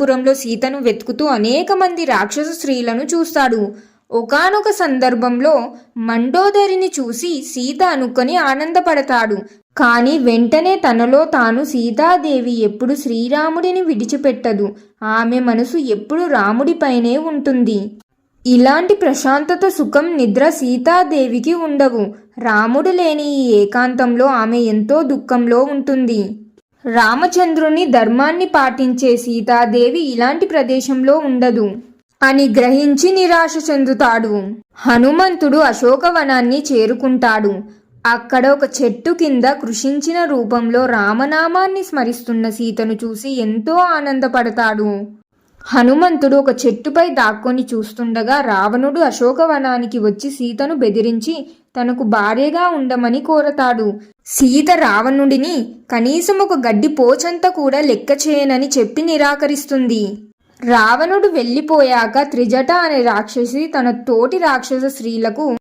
పురంలో సీతను వెతుకుతూ అనేక మంది రాక్షస స్త్రీలను చూస్తాడు. ఒకానొక సందర్భంలో మండోదరిని చూసి సీత అనుకొని ఆనందపడతాడు. కానీ వెంటనే తనలో తాను సీతాదేవి ఎప్పుడు శ్రీరాముడిని విడిచిపెట్టదు. ఆమె మనసు ఎప్పుడు రాముడిపైనే ఉంటుంది. ఇలాంటి ప్రశాంతత సుఖం నిద్ర సీతాదేవికి ఉండవు. రాముడు లేని ఈ ఏకాంతంలో ఆమె ఎంతో దుఃఖంలో ఉంటుంది. రామచంద్రుని ధర్మాన్ని పాటించే సీతాదేవి ఇలాంటి ప్రదేశంలో ఉండదు అని గ్రహించి నిరాశ చెందుతాడు. హనుమంతుడు అశోకవనాన్ని చేరుకుంటాడు. అక్కడ ఒక చెట్టు కింద కృషించిన రూపంలో రామనామాన్ని స్మరిస్తున్న సీతను చూసి ఎంతో ఆనందపడతాడు. హనుమంతుడు ఒక చెట్టుపై దాక్కొని చూస్తుండగా రావణుడు అశోకవనానికి వచ్చి సీతను బెదిరించి తనకు భార్యగా ఉండమని కోరతాడు. సీత రావణుడిని కనీసం ఒక గడ్డి పోచంత కూడా లెక్క చేయనని చెప్పి నిరాకరిస్తుంది. రావణుడు వెళ్ళిపోయాక త్రిజట అనే రాక్షసి తన తోటి రాక్షస స్త్రీలకు